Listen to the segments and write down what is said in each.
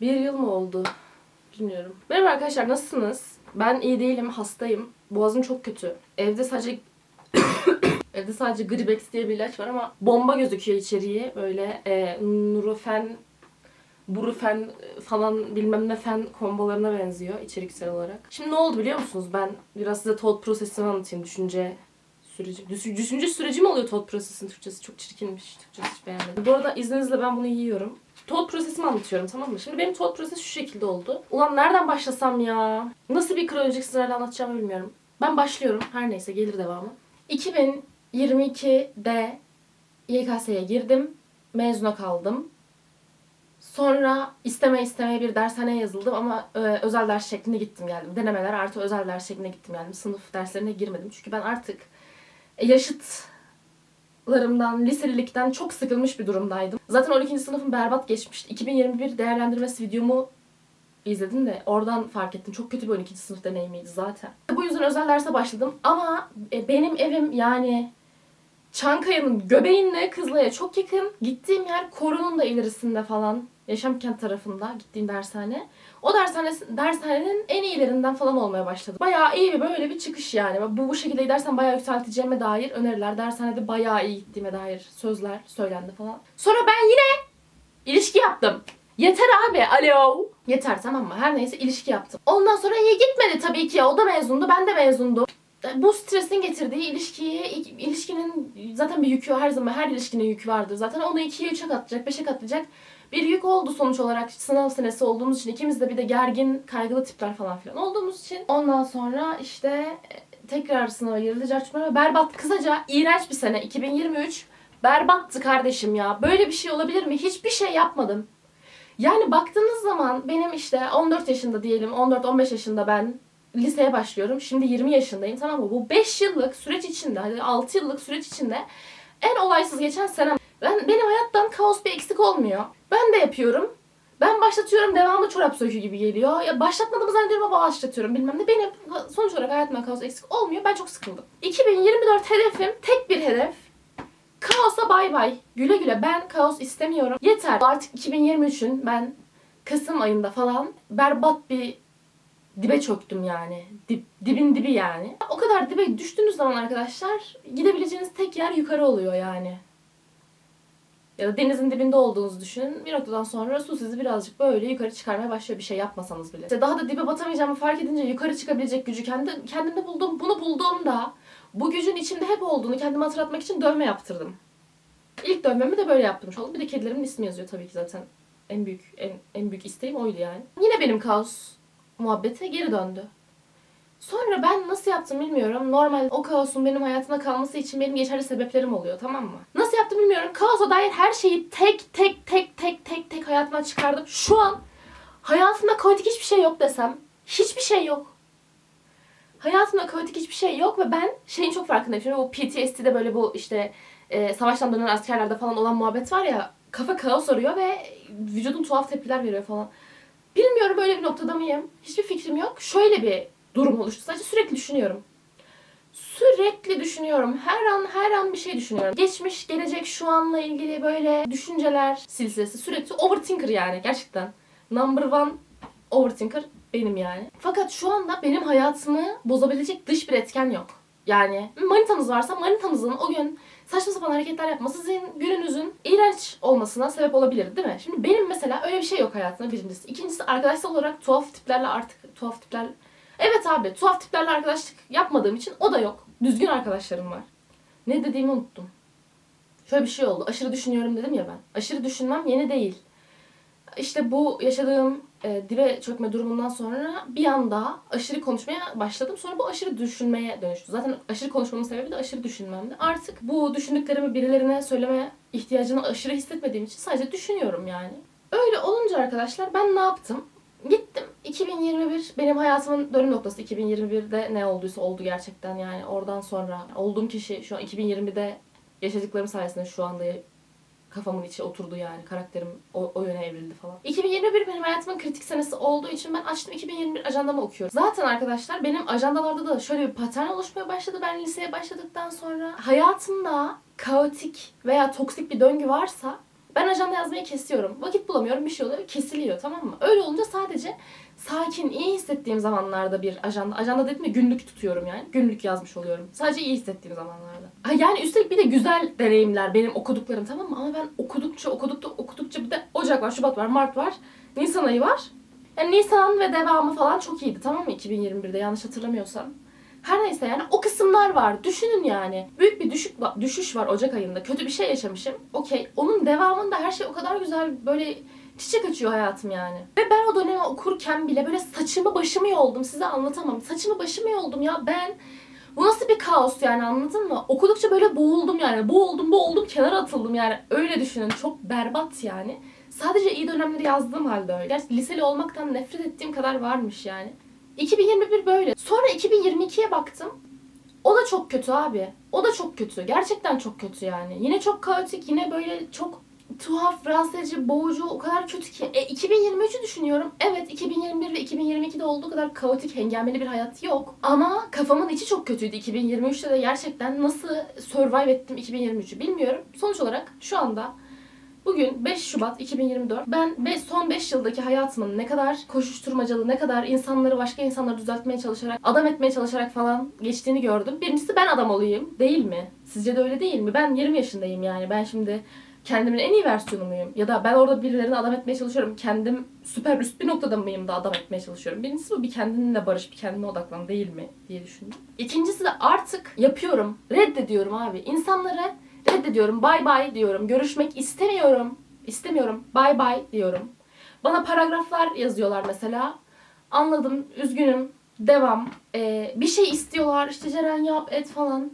Bir yıl mı oldu? Bilmiyorum. Merhaba arkadaşlar nasılsınız? Ben iyi değilim, hastayım. Boğazım çok kötü. Evde sadece Evde sadece Gribex diye bir ilaç var ama bomba gözüküyor içeriği. Böyle e, Nurofen, Burufen e, falan bilmem ne fen kombolarına benziyor içeriksel olarak. Şimdi ne oldu biliyor musunuz? Ben biraz size thought prosesini anlatayım. Düşünce süreci. Düş- düşünce süreci mi oluyor thought prosesin Türkçesi? Çok çirkinmiş. Türkçesi hiç beğenmedim. Bu arada izninizle ben bunu yiyorum. Thought prosesimi anlatıyorum tamam mı? Şimdi benim thought proses şu şekilde oldu. Ulan nereden başlasam ya? Nasıl bir kronolojik sırayla anlatacağımı bilmiyorum. Ben başlıyorum. Her neyse gelir devamı. 2022'de YKS'ye girdim. Mezuna kaldım. Sonra isteme istemeye bir dershaneye yazıldım ama e, özel ders şeklinde gittim geldim. Denemeler artı özel ders şeklinde gittim geldim. Sınıf derslerine girmedim. Çünkü ben artık yaşıtlarımdan, liselilikten çok sıkılmış bir durumdaydım. Zaten 12. sınıfım berbat geçmişti. 2021 değerlendirmesi videomu izledim de oradan fark ettim. Çok kötü bir 12. sınıf deneyimiydi zaten. Bu yüzden özel derse başladım ama e, benim evim yani Çankaya'nın göbeğinde Kızılay'a çok yakın. Gittiğim yer Korun'un da ilerisinde falan. Yaşamkent tarafında gittiğim dershane. O dershane, dershanenin en iyilerinden falan olmaya başladı. Bayağı iyi bir böyle bir çıkış yani. Bu, bu şekilde gidersen bayağı yükselteceğime dair öneriler. Dershanede bayağı iyi gittiğime dair sözler söylendi falan. Sonra ben yine ilişki yaptım. Yeter abi alo. Yeter tamam mı? Her neyse ilişki yaptım. Ondan sonra iyi gitmedi tabii ki. O da mezundu ben de mezundum. Bu stresin getirdiği ilişkiyi, ilişkinin zaten bir yükü her zaman her ilişkinin yükü vardır. Zaten onu ikiye üçe katlayacak, beşe katlayacak bir yük oldu sonuç olarak sınav senesi olduğumuz için ikimiz de bir de gergin, kaygılı tipler falan filan olduğumuz için. Ondan sonra işte e, tekrar sınava girildi. Carçurma berbat, kısaca iğrenç bir sene 2023. Berbattı kardeşim ya. Böyle bir şey olabilir mi? Hiçbir şey yapmadım. Yani baktığınız zaman benim işte 14 yaşında diyelim 14-15 yaşında ben liseye başlıyorum. Şimdi 20 yaşındayım tamam mı? Bu 5 yıllık süreç içinde hadi 6 yıllık süreç içinde en olaysız geçen senem. Ben, benim hayattan kaos bir eksik olmuyor. Ben de yapıyorum. Ben başlatıyorum devamlı çorap sökü gibi geliyor. Ya başlatmadığımı zannediyorum ama başlatıyorum bilmem ne. Benim sonuç olarak hayatımdan kaos eksik olmuyor. Ben çok sıkıldım. 2024 hedefim tek bir hedef. Kaosa bay bay. Güle güle ben kaos istemiyorum. Yeter. Artık 2023'ün ben Kasım ayında falan berbat bir dibe çöktüm yani. Dip, dibin dibi yani. O kadar dibe düştüğünüz zaman arkadaşlar gidebileceğiniz tek yer yukarı oluyor yani. Ya da denizin dibinde olduğunuzu düşünün. Bir noktadan sonra su sizi birazcık böyle yukarı çıkarmaya başlıyor bir şey yapmasanız bile. İşte daha da dibe batamayacağımı fark edince yukarı çıkabilecek gücü kendi, kendimde buldum. Bunu bulduğumda bu gücün içimde hep olduğunu kendime hatırlatmak için dövme yaptırdım. İlk dövmemi de böyle yaptırmış oldum. Bir de kedilerimin ismi yazıyor tabii ki zaten. En büyük en, en büyük isteğim oydu yani. Yine benim kaos muhabbete geri döndü. Sonra ben nasıl yaptım bilmiyorum. Normal o kaosun benim hayatımda kalması için benim geçerli sebeplerim oluyor tamam mı? Nasıl yaptım bilmiyorum. Kaosa dair her şeyi tek tek tek tek tek tek hayatımdan çıkardım. Şu an hayatımda kaotik hiçbir şey yok desem hiçbir şey yok. Hayatımda kaotik hiçbir şey yok ve ben şeyin çok farkındayım. Şimdi bu PTSD'de böyle bu işte e, savaştan dönen askerlerde falan olan muhabbet var ya kafa kaos arıyor ve vücudun tuhaf tepkiler veriyor falan. Bilmiyorum böyle bir noktada mıyım? Hiçbir fikrim yok. Şöyle bir durum oluştu. Sadece sürekli düşünüyorum. Sürekli düşünüyorum. Her an her an bir şey düşünüyorum. Geçmiş, gelecek, şu anla ilgili böyle düşünceler silsilesi. Sürekli overthinker yani gerçekten. Number one overthinker benim yani. Fakat şu anda benim hayatımı bozabilecek dış bir etken yok. Yani manitanız varsa manitanızın o gün saçma sapan hareketler yapması sizin gününüzün iğrenç olmasına sebep olabilir değil mi? Şimdi benim mesela öyle bir şey yok hayatımda birincisi. İkincisi arkadaşsal olarak tuhaf tiplerle artık tuhaf tipler... Evet abi tuhaf tiplerle arkadaşlık yapmadığım için o da yok. Düzgün arkadaşlarım var. Ne dediğimi unuttum. Şöyle bir şey oldu. Aşırı düşünüyorum dedim ya ben. Aşırı düşünmem yeni değil. İşte bu yaşadığım e, dibe çökme durumundan sonra bir anda aşırı konuşmaya başladım. Sonra bu aşırı düşünmeye dönüştü. Zaten aşırı konuşmamın sebebi de aşırı düşünmemdi. Artık bu düşündüklerimi birilerine söyleme ihtiyacını aşırı hissetmediğim için sadece düşünüyorum yani. Öyle olunca arkadaşlar ben ne yaptım? Gittim 2021 benim hayatımın dönüm noktası 2021'de ne olduysa oldu gerçekten yani oradan sonra olduğum kişi şu an 2020'de yaşadıklarım sayesinde şu anda kafamın içi oturdu yani. Karakterim o, o yöne evrildi falan. 2021 benim hayatımın kritik senesi olduğu için ben açtım 2021 ajandamı okuyorum. Zaten arkadaşlar benim ajandalarda da şöyle bir patern oluşmaya başladı ben liseye başladıktan sonra. Hayatımda kaotik veya toksik bir döngü varsa Ben ajanda yazmayı kesiyorum. Vakit bulamıyorum bir şey oluyor kesiliyor tamam mı? Öyle olunca sadece sakin, iyi hissettiğim zamanlarda bir ajanda. Ajanda dedim de günlük tutuyorum yani. Günlük yazmış oluyorum. Sadece iyi hissettiğim zamanlarda. Ha yani üstelik bir de güzel deneyimler benim okuduklarım tamam mı? Ama ben okudukça okudukça okudukça bir de Ocak var, Şubat var, Mart var, Nisan ayı var. Yani Nisan ve devamı falan çok iyiydi tamam mı 2021'de yanlış hatırlamıyorsam. Her neyse yani o kısımlar var. Düşünün yani. Büyük bir düşük düşüş var Ocak ayında. Kötü bir şey yaşamışım. Okey. Onun devamında her şey o kadar güzel böyle çiçek açıyor hayatım yani. Ve ben o dönemi okurken bile böyle saçımı başımı yoldum. Size anlatamam. Saçımı başımı yoldum ya ben. Bu nasıl bir kaos yani anladın mı? Okudukça böyle boğuldum yani. Boğuldum boğuldum kenara atıldım yani. Öyle düşünün. Çok berbat yani. Sadece iyi dönemleri yazdığım halde öyle. Gerçi liseli olmaktan nefret ettiğim kadar varmış yani. 2021 böyle. Sonra 2022'ye baktım. O da çok kötü abi. O da çok kötü. Gerçekten çok kötü yani. Yine çok kaotik, yine böyle çok tuhaf, rahatsız edici, boğucu, o kadar kötü ki. E 2023'ü düşünüyorum. Evet 2021 ve 2022'de olduğu kadar kaotik, hengameli bir hayat yok. Ama kafamın içi çok kötüydü 2023'te de gerçekten nasıl survive ettim 2023'ü bilmiyorum. Sonuç olarak şu anda Bugün 5 Şubat 2024. Ben be- son 5 yıldaki hayatımın ne kadar koşuşturmacalı, ne kadar insanları başka insanları düzeltmeye çalışarak, adam etmeye çalışarak falan geçtiğini gördüm. Birincisi ben adam olayım. Değil mi? Sizce de öyle değil mi? Ben 20 yaşındayım yani. Ben şimdi kendimin en iyi versiyonu muyum? Ya da ben orada birilerini adam etmeye çalışıyorum. Kendim süper üst bir noktada mıyım da adam etmeye çalışıyorum? Birincisi bu bir kendinle barış, bir kendine odaklan değil mi diye düşündüm. İkincisi de artık yapıyorum. Reddediyorum abi. İnsanları reddediyorum. Bye bye diyorum. Görüşmek istemiyorum. İstemiyorum. Bye bye diyorum. Bana paragraflar yazıyorlar mesela. Anladım. Üzgünüm. Devam. Ee, bir şey istiyorlar. İşte Ceren yap et falan.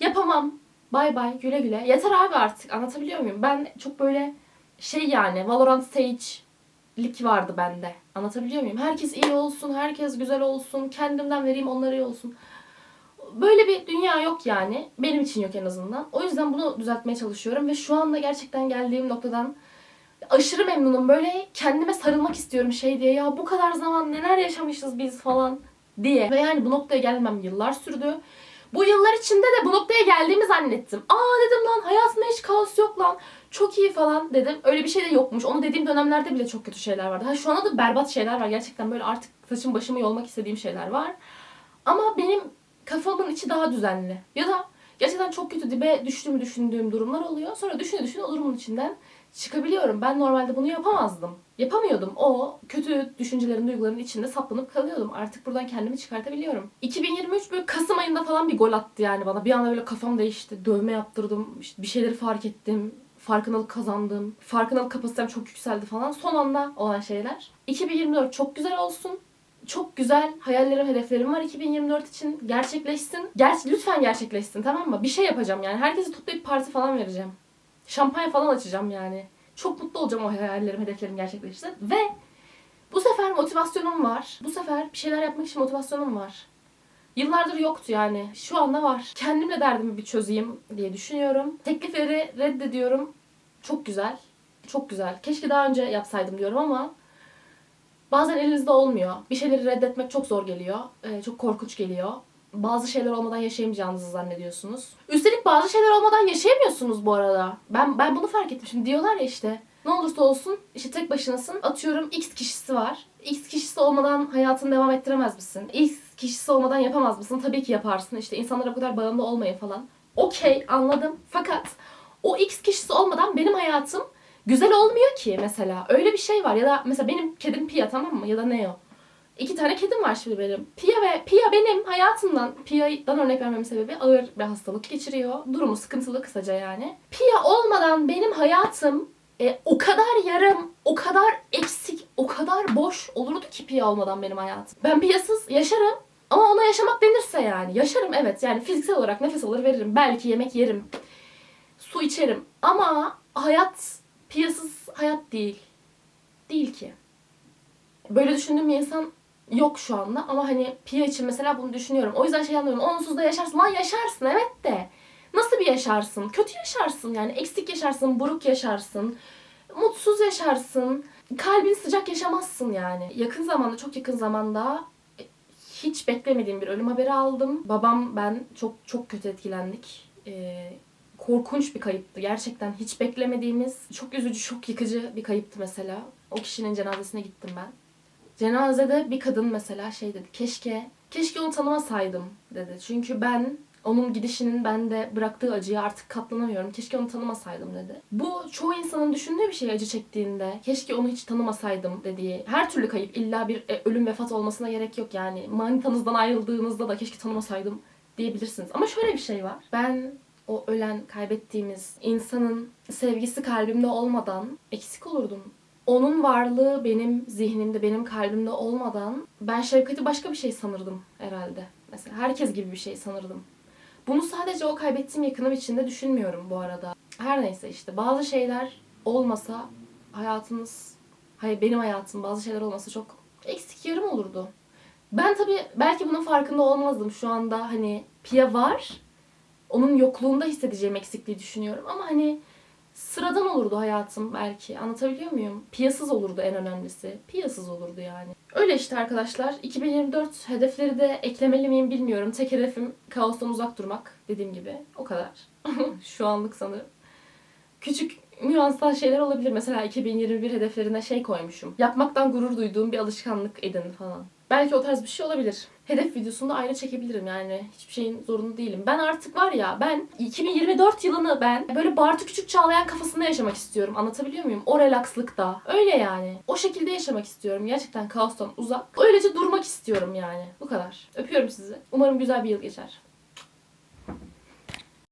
Yapamam. Bye bye. Güle güle. Yeter abi artık. Anlatabiliyor muyum? Ben çok böyle şey yani Valorant Stage lik vardı bende. Anlatabiliyor muyum? Herkes iyi olsun, herkes güzel olsun, kendimden vereyim onlara iyi olsun. Böyle bir dünya yok yani. Benim için yok en azından. O yüzden bunu düzeltmeye çalışıyorum ve şu anda gerçekten geldiğim noktadan aşırı memnunum. Böyle kendime sarılmak istiyorum şey diye. Ya bu kadar zaman neler yaşamışız biz falan diye. Ve yani bu noktaya gelmem yıllar sürdü. Bu yıllar içinde de bu noktaya geldiğimi zannettim. Aa dedim lan hayatımda hiç kaos yok lan. Çok iyi falan dedim. Öyle bir şey de yokmuş. Onu dediğim dönemlerde bile çok kötü şeyler vardı. Ha şu anda da berbat şeyler var. Gerçekten böyle artık saçım başımı yolmak istediğim şeyler var. Ama benim kafamın içi daha düzenli. Ya da gerçekten çok kötü dibe düştüğümü düşündüğüm durumlar oluyor. Sonra düşüne düşüne o durumun içinden çıkabiliyorum. Ben normalde bunu yapamazdım. Yapamıyordum. O kötü düşüncelerin, duyguların içinde saplanıp kalıyordum. Artık buradan kendimi çıkartabiliyorum. 2023 böyle Kasım ayında falan bir gol attı yani bana. Bir anda böyle kafam değişti. Dövme yaptırdım. işte bir şeyleri fark ettim. Farkındalık kazandım. Farkındalık kapasitem çok yükseldi falan. Son anda olan şeyler. 2024 çok güzel olsun çok güzel hayallerim, hedeflerim var 2024 için. Gerçekleşsin. Gerçi lütfen gerçekleşsin tamam mı? Bir şey yapacağım yani. Herkesi toplayıp parti falan vereceğim. Şampanya falan açacağım yani. Çok mutlu olacağım o hayallerim, hedeflerim gerçekleşirse. Ve bu sefer motivasyonum var. Bu sefer bir şeyler yapmak için motivasyonum var. Yıllardır yoktu yani. Şu anda var. Kendimle derdimi bir çözeyim diye düşünüyorum. Teklifleri reddediyorum. Çok güzel. Çok güzel. Keşke daha önce yapsaydım diyorum ama Bazen elinizde olmuyor. Bir şeyleri reddetmek çok zor geliyor. Ee, çok korkunç geliyor. Bazı şeyler olmadan yaşayamayacağınızı zannediyorsunuz. Üstelik bazı şeyler olmadan yaşayamıyorsunuz bu arada. Ben ben bunu fark ettim. Şimdi diyorlar ya işte ne olursa olsun işte tek başınasın. Atıyorum X kişisi var. X kişisi olmadan hayatını devam ettiremez misin? X kişisi olmadan yapamaz mısın? Tabii ki yaparsın. İşte insanlara bu kadar bağımlı olmayın falan. Okey anladım. Fakat o X kişisi olmadan benim hayatım güzel olmuyor ki mesela. Öyle bir şey var. Ya da mesela benim kedim Pia tamam mı? Ya da Neo. İki tane kedim var şimdi benim. Pia ve Pia benim hayatımdan, Pia'dan örnek vermemin sebebi ağır bir hastalık geçiriyor. Durumu sıkıntılı kısaca yani. Pia olmadan benim hayatım e, o kadar yarım, o kadar eksik, o kadar boş olurdu ki Pia olmadan benim hayatım. Ben Pia'sız yaşarım ama ona yaşamak denirse yani. Yaşarım evet yani fiziksel olarak nefes alır veririm. Belki yemek yerim. Su içerim. Ama hayat piyasız hayat değil. Değil ki. Böyle düşündüğüm bir insan yok şu anda ama hani Pia için mesela bunu düşünüyorum. O yüzden şey anlıyorum. Onsuz da yaşarsın. Lan yaşarsın evet de. Nasıl bir yaşarsın? Kötü yaşarsın yani. Eksik yaşarsın, buruk yaşarsın. Mutsuz yaşarsın. Kalbin sıcak yaşamazsın yani. Yakın zamanda, çok yakın zamanda e, hiç beklemediğim bir ölüm haberi aldım. Babam ben çok çok kötü etkilendik. Ee, korkunç bir kayıptı. Gerçekten hiç beklemediğimiz, çok üzücü, çok yıkıcı bir kayıptı mesela. O kişinin cenazesine gittim ben. Cenazede bir kadın mesela şey dedi. Keşke, keşke onu tanımasaydım dedi. Çünkü ben onun gidişinin bende bıraktığı acıya artık katlanamıyorum. Keşke onu tanımasaydım dedi. Bu çoğu insanın düşündüğü bir şey acı çektiğinde. Keşke onu hiç tanımasaydım dediği. Her türlü kayıp illa bir e, ölüm vefat olmasına gerek yok yani. Manitanızdan ayrıldığınızda da keşke tanımasaydım diyebilirsiniz. Ama şöyle bir şey var. Ben o ölen, kaybettiğimiz insanın sevgisi kalbimde olmadan eksik olurdum. Onun varlığı benim zihnimde, benim kalbimde olmadan ben şefkati başka bir şey sanırdım herhalde. Mesela herkes gibi bir şey sanırdım. Bunu sadece o kaybettiğim yakınım için de düşünmüyorum bu arada. Her neyse işte bazı şeyler olmasa hayatımız, hayır benim hayatım bazı şeyler olmasa çok eksik yarım olurdu. Ben tabii belki bunun farkında olmazdım şu anda hani Pia var. Onun yokluğunda hissedeceğim eksikliği düşünüyorum ama hani sıradan olurdu hayatım belki. Anlatabiliyor muyum? Piyasız olurdu en önemlisi. Piyasız olurdu yani. Öyle işte arkadaşlar. 2024 hedefleri de eklemeli miyim bilmiyorum. Tek hedefim kaostan uzak durmak. Dediğim gibi. O kadar. Şu anlık sanırım. Küçük nüansal şeyler olabilir. Mesela 2021 hedeflerine şey koymuşum. Yapmaktan gurur duyduğum bir alışkanlık edin falan. Belki o tarz bir şey olabilir. Hedef videosunu da ayrı çekebilirim yani. Hiçbir şeyin zorunda değilim. Ben artık var ya ben 2024 yılını ben böyle Bartu Küçük Çağlayan kafasında yaşamak istiyorum. Anlatabiliyor muyum? O relakslıkta. Öyle yani. O şekilde yaşamak istiyorum. Gerçekten kaostan uzak. Öylece durmak istiyorum yani. Bu kadar. Öpüyorum sizi. Umarım güzel bir yıl geçer.